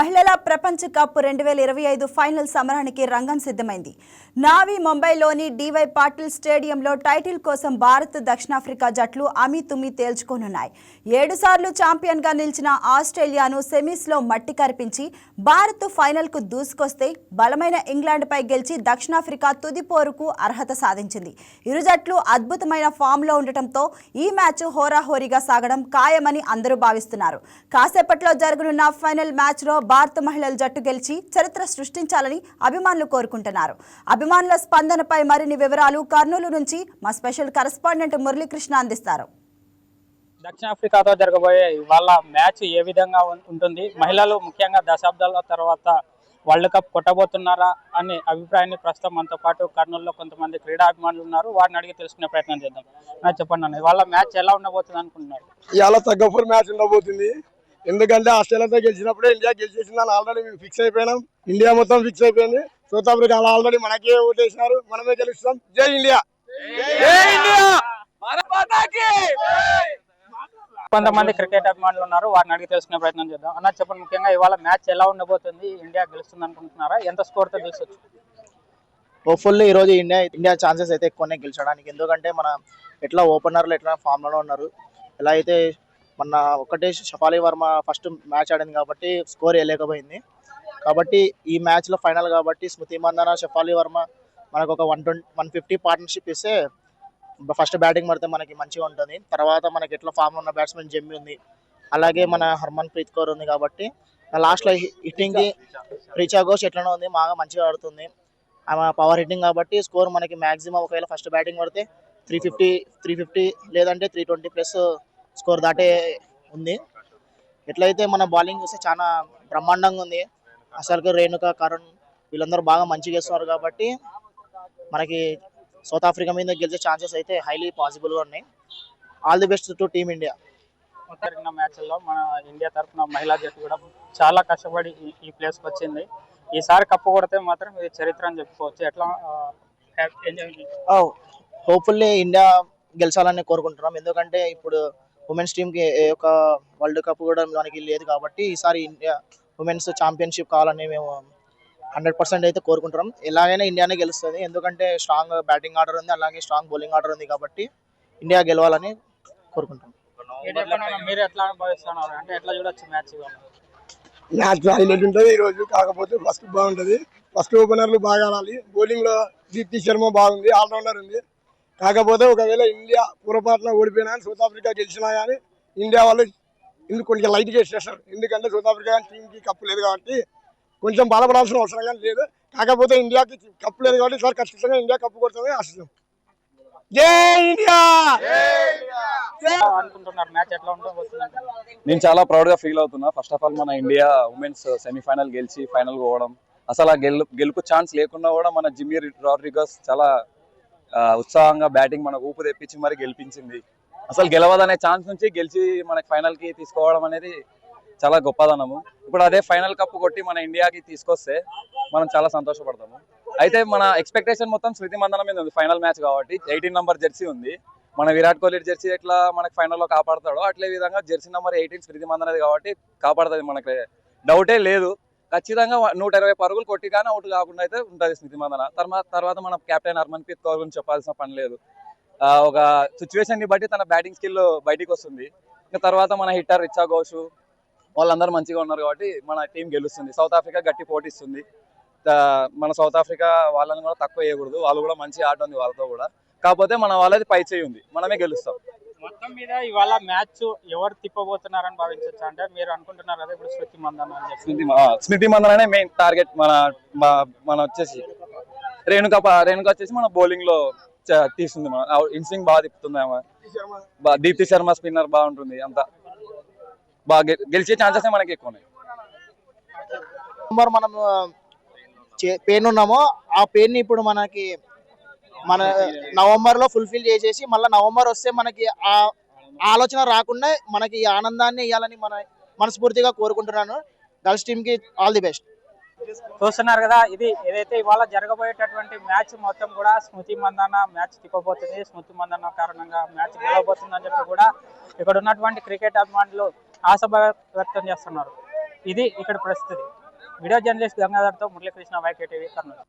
మహిళల ప్రపంచ కప్ రెండు వేల ఇరవై ఐదు ఫైనల్ సమరానికి రంగం సిద్ధమైంది. నావీ ముంబైలోని డివై పాటిల్ స్టేడియంలో టైటిల్ కోసం భారత్ దక్షిణాఫ్రికా జట్లు అమితుమి తేల్చుకోనున్నాయి. ఏడుసార్లు ఛాంపియన్గా నిలిచిన ఆస్ట్రేలియాను సెమీస్లో మట్టి కరిపించి భారత్ ఫైనల్కు దూసుకొస్తే బలమైన ఇంగ్లాండ్పై గెలిచి దక్షిణాఫ్రికా తుది పోరుకు అర్హత సాధించింది. ఇరు జట్లు అద్భుతమైన ఫామ్లో ఉండటంతో ఈ మ్యాచ్ హోరాహోరీగా సాగడం ఖాయమని అందరూ భావిస్తున్నారు. కాసేపట్లో జరగనున్న ఫైనల్ మ్యాచ్లో భారత మహిళల జట్టు గెలిచి చరిత్ర సృష్టించాలని అభిమానులు కోరుకుంటున్నారు. అభిమానుల స్పందనపై మరిన్ని వివరాలు కర్నూలు నుంచి మా స్పెషల్ కరెస్పాండెంట్ మురళీకృష్ణ అందిస్తారు. దక్షిణాఫ్రికాతో జరగబోయే వాళ్ళ మ్యాచ్ ఏ విధంగా ఉంటుంది? మహిళలు ముఖ్యంగా దశాబ్దాల తర్వాత వరల్డ్ కప్ కొట్టబోతున్నారా అనే అభిప్రాయాన్ని ప్రస్తుతం మనతో పాటు కర్నూలులో కొంతమంది క్రీడాభిమానులు ఉన్నారు. వారిని అడిగి తెలుసుకునే ప్రయత్నం చేద్దాం. చెప్పండి అన్న వాళ్ళ మ్యాచ్ ఎలా ఉండబోతుంది అనుకుంటున్నారు ఇవాళ తగ్గఫూర్ మ్యాచ్ ఉండబోతుంది. ఎందుకంటే ఆస్ట్రేలియాతో గెలిచినప్పుడే ఇండియా గెలిచేసిందని ఆల్రెడీ మేము ఫిక్స్ అయిపోయినాం. ఇండియా మొత్తం ఫిక్స్ అయిపోయింది. సౌత్ ఆఫ్రికా ఆల్రెడీ మనకే ఓటేసినారు. మనమే గెలుస్తాం. జై ఇండియా! జై ఇండియా! కొంతమంది క్రికెట్ అభిమానులు ఉన్నారు. వారిని అడిగి తెలుసుకునే ప్రయత్నం చేద్దాం. అన్న చెప్పండి ముఖ్యంగా ఇవాళ మ్యాచ్ ఎలా ఉండబోతుంది? ఇండియా గెలుస్తుంది అనుకుంటున్నారా? ఎంత స్కోర్తో గెలిచొచ్చు? హోప్ఫుల్లీ ఈ రోజు ఇండియా ఇండియా ఛాన్సెస్ అయితే ఎక్కువనే గెలిచడానికి. ఎందుకంటే మన ఎట్లా ఓపెనర్లు ఎట్లా ఫామ్లోనే ఉన్నారు. ఎలా అయితే మొన్న ఒకటే షఫాలి వర్మ ఫస్ట్ మ్యాచ్ ఆడింది కాబట్టి స్కోర్ వేయలేకపోయింది. కాబట్టి ఈ మ్యాచ్లో ఫైనల్ కాబట్టి స్మృతి మందన షఫాలి వర్మ మనకు ఒక one twenty one fifty partnership ఇస్తే ఫస్ట్ బ్యాటింగ్ పడితే మనకి మంచిగా ఉంటుంది. తర్వాత మనకి ఎట్లా ఫామ్లో ఉన్న బ్యాట్స్మెన్ జమ్మి ఉంది. అలాగే మన హర్మన్ ప్రీత్ కౌర్ ఉంది కాబట్టి లాస్ట్లో హిట్టింగ్కి హిట్టింగ్ రిచా ఘోష్ ఎట్లనే ఉంది బాగా మంచిగా ఆడుతుంది. ఆమె పవర్ హిట్టింగ్ కాబట్టి స్కోర్ మనకి మ్యాక్సిమం ఒకవేళ ఫస్ట్ బ్యాటింగ్ పడితే త్రీ ఫిఫ్టీ త్రీ ఫిఫ్టీ లేదంటే త్రీ ట్వంటీ ప్లస్ స్కోర్ దాటే ఉంది. ఎట్లయితే మన బౌలింగ్ చూస్తే చాలా బ్రహ్మాండంగా ఉంది. అసలు రేణుక కరుణ్ వీళ్ళందరూ బాగా మంచిగా వేస్తున్నారు కాబట్టి మనకి సౌత్ ఆఫ్రికా మీద గెలిచే ఛాన్సెస్ అయితే హైలీ పాసిబుల్గా ఉన్నాయి. All the best to team India జరిగిన మ్యాచ్ల్లో మన ఇండియా తరఫున మహిళా జట్టు కూడా చాలా కష్టపడి ఈ- ప్లేస్కి వచ్చింది. ఈసారి కప్పు కొడితే మాత్రం ఇది చరిత్ర అని చెప్పుకోవచ్చు. ఎట్లా. హోప్ఫుల్లీ ఇండియా గెలిచాలని కోరుకుంటున్నాం. ఎందుకంటే ఇప్పుడు ఉమెన్స్ టీమ్కి ఏ ఒక వరల్డ్ కప్ కూడా మనకి లేదు కాబట్టి ఈసారి ఇండియా ఉమెన్స్ ఛాంపియన్షిప్ కావాలని మేము హండ్రెడ్ పర్సెంట్ అయితే కోరుకుంటున్నాం. ఎలాగైనా ఇండియానే గెలుస్తుంది. ఎందుకంటే స్ట్రాంగ్ బ్యాటింగ్ ఆర్డర్ ఉంది అలాగే స్ట్రాంగ్ బౌలింగ్ ఆర్డర్ ఉంది కాబట్టి ఇండియా గెలవాలని కోరుకుంటున్నాం. మీరు ఎట్లా భావిస్తున్నారు అంటే ఎట్లా చూడొచ్చు మ్యాచ్ మ్యాచ్ హైలైట్ ఉంటుంది ఈ రోజు. కాకపోతే ఫస్ట్ బాగుంటది. ఫస్ట్ ఓపెనర్లు బాగా ఆడాలి. బౌలింగ్లో దీప్తి శర్మ బాగుంది. ఆల్రౌండర్ ఉంది. కాకపోతే ఒకవేళ ఇండియా పొరపాటున ఓడిపోయినా కానీ సౌత్ ఆఫ్రికా గెలిచినా కానీ ఇండియా వాళ్ళు ఇందుకు కొంచెం లైట్ చేసేస్తారు ఎందుకంటే సౌత్ ఆఫ్రికా టీంకి కప్పు లేదు కాబట్టి కొంచెం బాధపడాల్సిన అవసరం కానీ లేదు. కాకపోతే ఇండియాకి కప్పు లేదు కాబట్టి సార్ ఖచ్చితంగా ఇండియా కప్పు కొడుతుంది ఆశిస్తాం ఇండియా! నేను చాలా ప్రౌడ్గా ఫీల్ అవుతున్నా. ఫస్ట్ ఆఫ్ ఆల్ మన ఇండియా ఉమెన్స్ సెమీఫైనల్ గెలిచి ఫైనల్ పోవడం. అసలు ఆ గెలు గెలుపు ఛాన్స్ లేకుండా కూడా మన జిమ్మి రాడ్రిగస్ చాలా ఉత్సాహంగా బ్యాటింగ్ మనకు ఊపు తెప్పించి మరి గెలిపించింది. అసలు గెలవదనే ఛాన్స్ నుంచి గెలిచి మనకి ఫైనల్కి తీసుకోవడం అనేది చాలా గొప్పదనము. ఇప్పుడు అదే ఫైనల్ కప్ కొట్టి మన ఇండియాకి తీసుకొస్తే మనం చాలా సంతోషపడతాము. అయితే మన ఎక్స్పెక్టేషన్ మొత్తం శృతి మందనం మీద ఉంది. ఫైనల్ మ్యాచ్ కాబట్టి ఎయిటీన్ నెంబర్ జెర్సీ ఉంది. మన విరాట్ కోహ్లీ జెర్సీ ఎట్లా మనకి ఫైనల్లో కాపాడతాడో అట్లే విధంగా జెర్సీ నెంబర్ ఎయిటీన్ శృతి మందనది కాబట్టి కాపాడుతుంది మనకి. డౌటే లేదు. ఖచ్చితంగా నూట ఇరవై పరుగులు కొట్టి కానీ అవుట్ కాకుండా అయితే ఉంటుంది స్మృతి మందన. తర్వాత తర్వాత మన కెప్టెన్ హర్మన్ప్రీత్ కౌర్ గురించి చెప్పాల్సిన పని లేదు. ఒక సిచ్యువేషన్ని బట్టి తన బ్యాటింగ్ స్కిల్ బయటికి వస్తుంది. ఇంకా తర్వాత మన హిట్టర్ రిచా ఘోషు వాళ్ళందరూ మంచిగా ఉన్నారు కాబట్టి మన టీం గెలుస్తుంది. సౌత్ ఆఫ్రికా గట్టి పోటీస్తుంది. మన సౌత్ ఆఫ్రికా వాళ్ళని కూడా తక్కువ వేయకూడదు. వాళ్ళు కూడా మంచి ఆట ఉంది వాళ్ళతో కూడా. కాకపోతే మన వాళ్ళది పై చేయి ఉంది. మనమే గెలుస్తాం. మొత్తం మీద ఇవాళ మ్యాచ్ ఎవరు తిప్పబోతున్నారని భావించవచ్చు అంటే మీరు అనుకుంటున్నారు కదా ఇప్పుడు శృతి మందన స్మృతి స్మృతి మందననే మెయిన్ టార్గెట్ మన మా- మన వచ్చేసి రేణుక రేణుక వచ్చేసి మన బౌలింగ్లో తీస్తుంది మన. ఇన్స్వింగ్ బాగా తిప్పుతుంది ఆమె. దీప్తి శర్మ స్పిన్నర్ బాగుంటుంది అంతా. బాగా గెలిచే ఛాన్సెస్ మనకి ఎక్కువ ఉన్నాయి. మనం పెయిన్ ఉన్నామో ఆ పెయిన్ ఇప్పుడు మనకి మన నవంబర్లో ఫుల్ఫిల్ చేసేసి మళ్ళీ నవంబర్ వస్తే మనకి ఆ ఆలోచన రాకుండా మనకి ఈ ఆనందాన్ని ఇవ్వాలని మన మనస్ఫూర్తిగా కోరుకుంటున్నాను. గర్ల్స్ టీమ్కి ఆల్ ది బెస్ట్. చూస్తున్నారు కదా ఇది ఏదైతే ఇవాళ జరగబోయేటటువంటి మ్యాచ్ మొత్తం కూడా స్మృతి మందన మ్యాచ్ తిప్పబోతుంది. స్మృతి మందన కారణంగా మ్యాచ్ గెలవబోతుంది అని చెప్పి కూడా ఇక్కడ ఉన్నటువంటి క్రికెట్ అభిమానులు ఆశ వ్యక్తం చేస్తున్నారు. ఇది ఇక్కడ పరిస్థితి వీడియో జర్నలిస్ట్ గంగాధర్తో మురళీకృష్ణ వైకే టీవీ కర్నూలు.